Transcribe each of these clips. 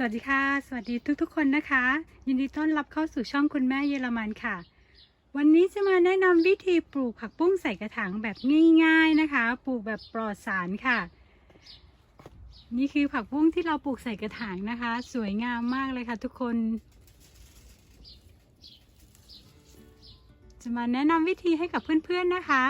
สวัสดีค่ะ สวัสดีทุกๆ คนนะคะ ยินดีต้อนรับเข้าสู่ช่องคุณแม่เยอรมันค่ะ วันนี้จะมาแนะนำวิธีปลูกผักบุ้งใส่กระถางแบบง่าย ๆนะคะ ปลูกแบบปลอดสารค่ะ นี่คือผักบุ้งที่เราปลูกใส่กระถางนะคะ สวยงามมากเลยค่ะ ทุกคน จะมาแนะนำวิธีให้กับเพื่อนๆนะคะ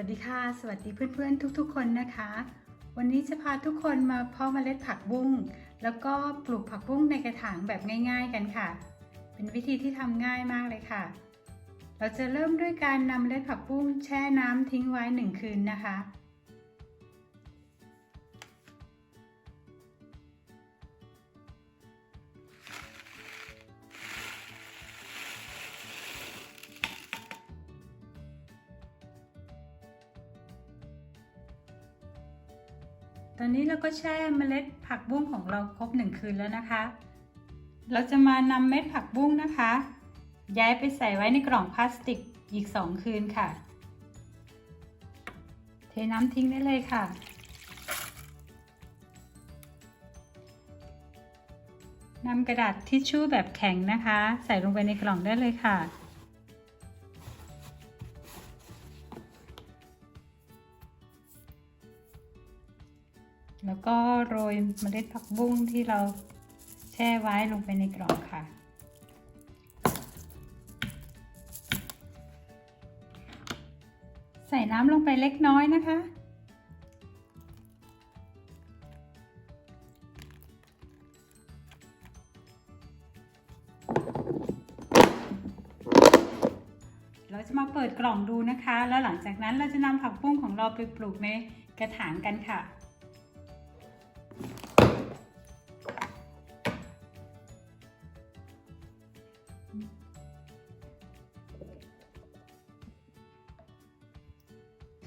วัสดีค่ะ สวัสดีเพื่อนๆทุกๆ คนนะคะ วันนี้จะพาทุกคนมาเพาะเมล็ดผักบุ้งแล้วก็ปลูกผักบุ้งในกระถางแบบง่าย ๆ กันค่ะ เป็นวิธีที่ทำง่ายมากเลยค่ะ เราจะเริ่มด้วยการนำเมล็ดผักบุ้งแช่น้ำทิ้งไว้หนึ่งคืนนะคะ อนนี้เราก็แช่เมล็ดผักบุ้งของเราครบหนึ่งคืนแล้วนะคะ เราจะมานำเม็ดผักบุ้งนะคะ ย้ายไปใส่ไว้ในกล่องพลาสติกอีก2คืนค่ะ เทน้ำทิ้งได้เลยค่ะนำกระดาษทิชชู่แบบแข็งนะคะ ใส่ลงไปในกล่องได้เลยค่ะ ก็โรยเมล็ดผักบุ้งที่เราแช่ไว้ลงไปในกล่องค่ะ ใส่น้ำลงไปเล็กน้อยนะคะ เราจะมาเปิดกล่องดูนะคะ แล้วหลังจากนั้นเราจะนำผักบุ้งของเราไปปลูกในกระถางกันค่ะ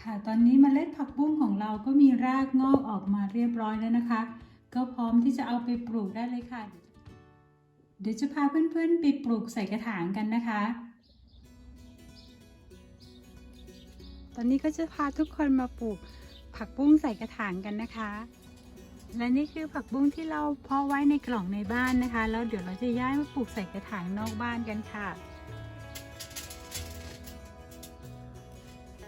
ค่ะ ตอนนี้มเมล็ดผักบุ้งของเราก็มีรากงอกออกมาเรียบร้อยแล้วนะคะ ก็พร้อมที่จะเอาไปปลูกได้เลยค่ะ เดี๋ยวจะพาเพื่อนๆไปปลูกใส่กระถางกันนะคะ ตอนนี้ก็จะพาทุกคนมาปลูกผักบุ้งใส่กระถางกันนะคะ และนี่คือผักบุ้งที่เราเพาะไว้ในกล่องในบ้านนะคะ แล้วเดี๋ยวเราจะย้ายมาปลูกใส่กระถางนอกบ้านกันค่ะ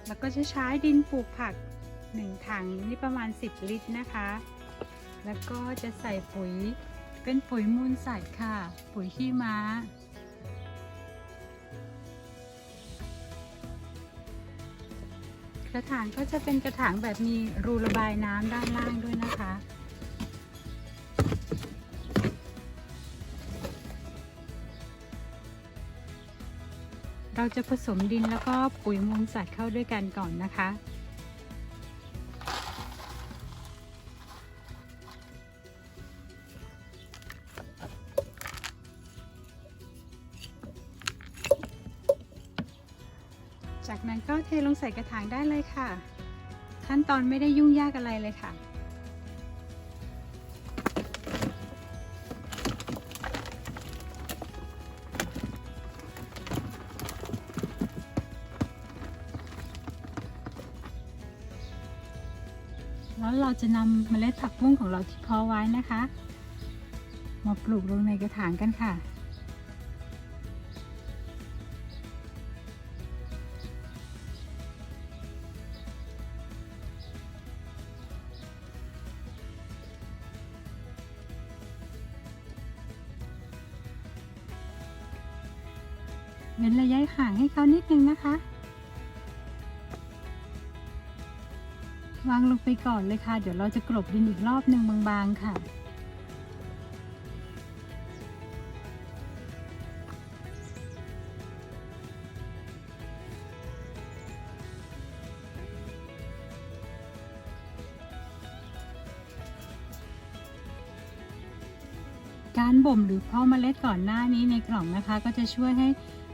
แล้วก็จะใช้ดินปลูกผัก 1 ถังนี่ประมาณ 10 ลิตรนะคะ แล้วก็จะใส่ปุ๋ยเป็นปุ๋ยมูลสัตว์ค่ะ ปุ๋ยขี้ม้า กระถางก็จะเป็นกระถางแบบมีรูระบายน้ำด้านล่างด้วยนะคะ เราจะผสมดินแล้วก็ปุ๋ยมูลสัตว์เข้าด้วยกันก่อนนะคะ จากนั้นก็เทลงใส่กระถางได้เลยค่ะ ขั้นตอนไม่ได้ยุ่งยากอะไรเลยค่ะ เราจะนำเมล็ดผักบุ้งของเราที่เพาะไว้นะคะ มาปลูกลงในกระถางกันค่ะ เว้นระยะห่างให้เขานิดนึงนะคะ วางลงไปก่อนเลยค่ะ เดี๋ยวเราจะกลบดินอีกรอบหนึ่งบางๆค่ะ การบ่มหรือเพาะเมล็ดก่อนหน้านี้ในกล่องนะคะ ก็จะช่วยให้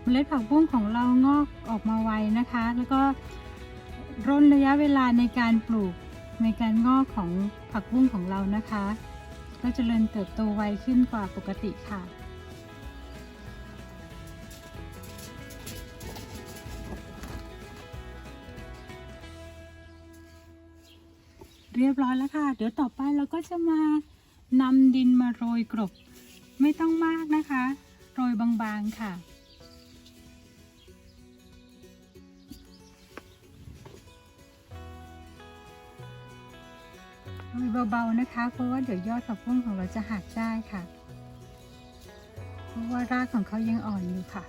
เมล็ดผักบุ้งของเรางอกออกมาไวนะคะ แล้วก็ ร่นระยะเวลาในการปลูกในการงอกของผักบุ้งของเรานะคะ ก็จเจริญเติบโตไวขึ้นกว่าปกติค่ะ เรียบร้อยแล้วค่ะ เดี๋ยวต่อไปเราก็จะมานำดินมาโรยกรบ ไม่ต้องมากนะคะ โรยบางๆค่ะ โรยเบาๆนะคะ เพราะว่าเดี๋ยวยอดผักบุ้งของเราจะหักได้ค่ะ เพราะว่ารากของเขายังอ่อนอยู่ค่ะ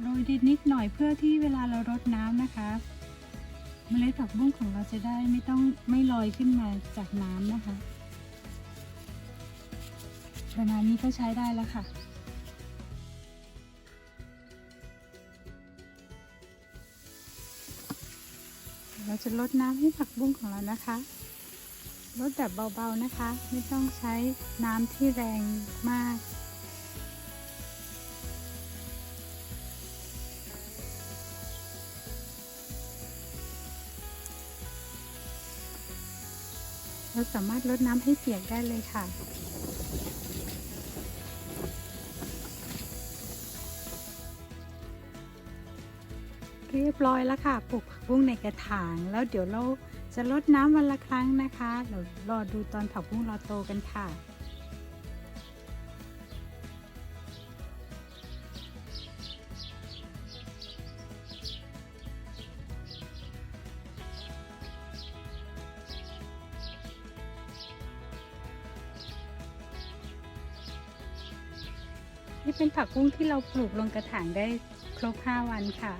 โรยดินนิดหน่อยเพื่อที่เวลาเรารดน้ำนะคะ เมล็ดผักบุ้งของเราจะได้ไม่ต้องไม่ลอยขึ้นมาจากน้ำนะคะ ประมาณนี้ก็ใช้ได้แล้วค่ะ เราจะลดน้ำให้ผักบุ้งของเรานะคะ ลดแบบเบาๆนะคะ ไม่ต้องใช้น้ำที่แรงมาก เราสามารถลดน้ำให้เปียกได้เลยค่ะ เรียบร้อยแล้วค่ะปลูกผักบุ้งในกระถาง แล้วเดี๋ยวเราจะลดน้ำวันละครั้งนะคะเดี๋ยวรอดูตอนผักบุ้งเราโตกันค่ะ เป็นผักบุ้งที่เราปลูกลงกระถางได้ครบ 5 วันค่ะ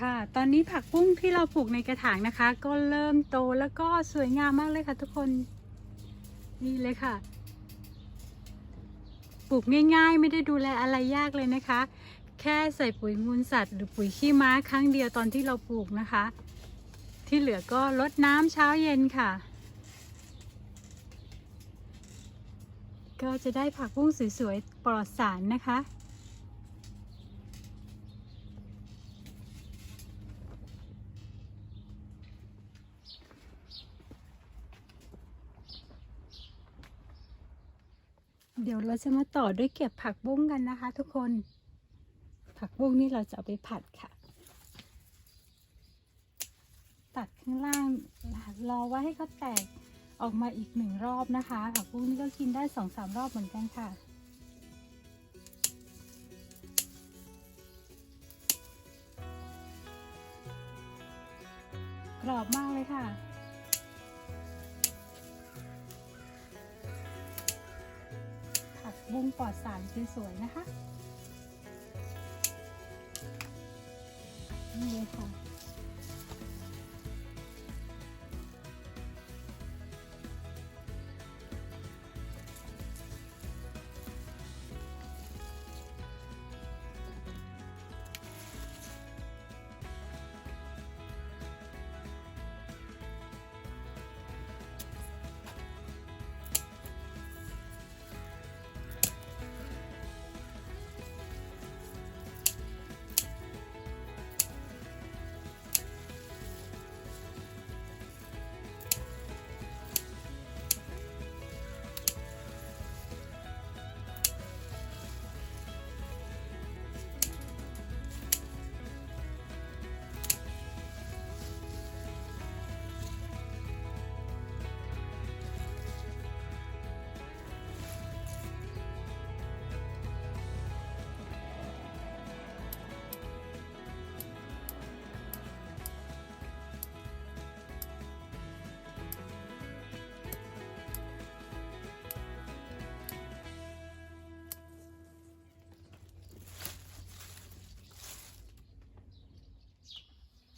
ค่ะ ตอนนี้ผักบุ้งที่เราปลูกในกระถางนะคะ ก็เริ่มโตแล้วก็สวยงามมากเลยค่ะทุกคน นี่เลยค่ะ ปลูกง่ายๆ ไม่ได้ดูแลอะไรยากเลยนะคะ แค่ใส่ปุ๋ยมูลสัตว์ หรือปุ๋ยขี้ม้าครั้งเดียวตอนที่เราปลูกนะคะ ที่เหลือก็ลดน้ำเช้าเย็นค่ะ ก็จะได้ผักบุ้งสวยๆปลอดสารนะคะ เดี๋ยวเราจะมาต่อด้วยเก็บผักบุ้งกันนะคะ ทุกคน ผักบุ้งนี่เราจะเอาไปผัดค่ะ ตัดข้างล่างรอไว้ให้เขาแตกออกมาอีกหนึ่งรอบนะคะ ผักบุ้งนี่ก็กินได้สองสามรอบเหมือนกันค่ะกรอบมากเลยค่ะ บุ้งปลอดสารสวยๆนะคะ นี่เลยค่ะ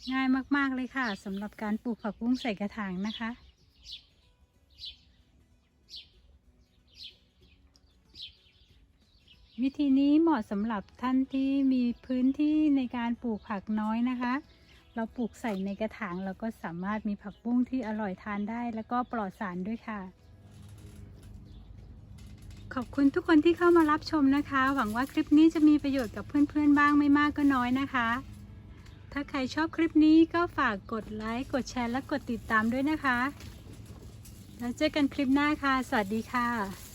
ง่ายมาก ๆ เลยค่ะสำหรับการปลูกผักบุ้งใส่กระถางนะคะ วิธีนี้เหมาะสำหรับท่านที่มีพื้นที่ในการปลูกผักน้อยนะคะ เราปลูกใส่ในกระถางเราก็สามารถมีผักบุ้งที่อร่อยทานได้ แล้วก็ปลอดสารด้วยค่ะขอบคุณทุกคนที่เข้ามารับชมนะคะ หวังว่าคลิปนี้จะมีประโยชน์กับเพื่อนๆบ้างไม่มากก็น้อยนะคะ ถ้าใครชอบคลิปนี้ก็ฝากกดไลค์ กดแชร์ และกดติดตามด้วยนะคะ แล้วเจอกันคลิปหน้าค่ะ สวัสดีค่ะ